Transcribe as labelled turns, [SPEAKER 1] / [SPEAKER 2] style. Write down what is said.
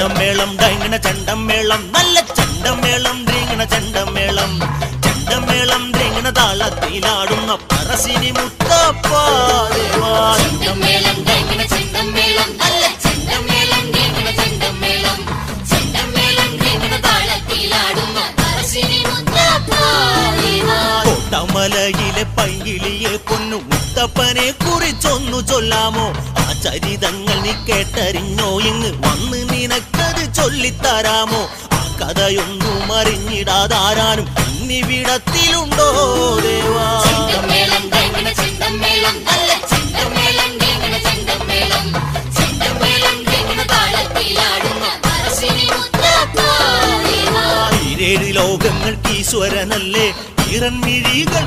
[SPEAKER 1] ചെണ്ടമേളം ഡൈങ്ങണ ചെണ്ടമേളം നല്ല ചെണ്ടമേളം ഡ്രീങ്ങണ ചെണ്ടമേളം ചെണ്ടമേളം ഡ്രീങ്ങണ താളത്തിലാടുന്ന മേളം ചണ്ടം മേളം
[SPEAKER 2] ചെണ്ടമേളം ഡൈങ്ങണ ചെണ്ടമേളം നല്ല ചെണ്ടമേളം ഡീങ്ങണ ചെണ്ടമേളം ചെണ്ടമേളം ഡീങ്ങണ താളത്തിലാടുന്ന പറസിനി മുത്തപ്പാ മലയിലെ
[SPEAKER 1] കോട്ടമലയിലെ പൈകിളിയെ പൊന്നു മുത്തപ്പനെ കുറിച്ചൊന്നു ചൊല്ലാമോ? ആ ചരിതങ്ങൾ നീ കേട്ടറിഞ്ഞോ? ഇങ്ങ് വന്ന് ചൊല്ലിത്തരാമോ? ആ കഥയൊന്നും അറിഞ്ഞിടാതാരാനും ഇന്നിവിടത്തിലുണ്ടോ ദേവാ? ഏഴ് ലോകങ്ങൾക്ക് ഈശ്വരനല്ലേ? ഇറൻമിഴികൾ